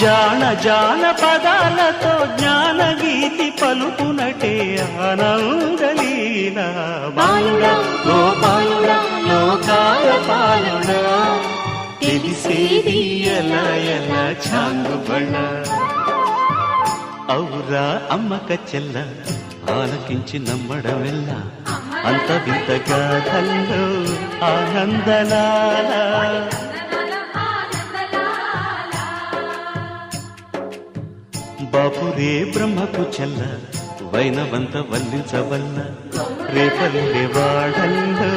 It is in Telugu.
జాన జాన పదాలతో జ్ఞాన గీతి పలుకునటే ఆనందలీల. బాలుడా గోపాలుడా లోకాల పాలుడా తెలిసేది ఎలా ఎలా చాంగుబళ్ళ ఔరా అమ్మక చెల్ల ఆలకించి నమ్మడమెల్ల. అంత వింత గాథల్లో ఆనందలాల. బాపురే బ్రహ్మకు చెల్ల వైనవంత వల్లించవల్ల రేపల్లె వాడల్లో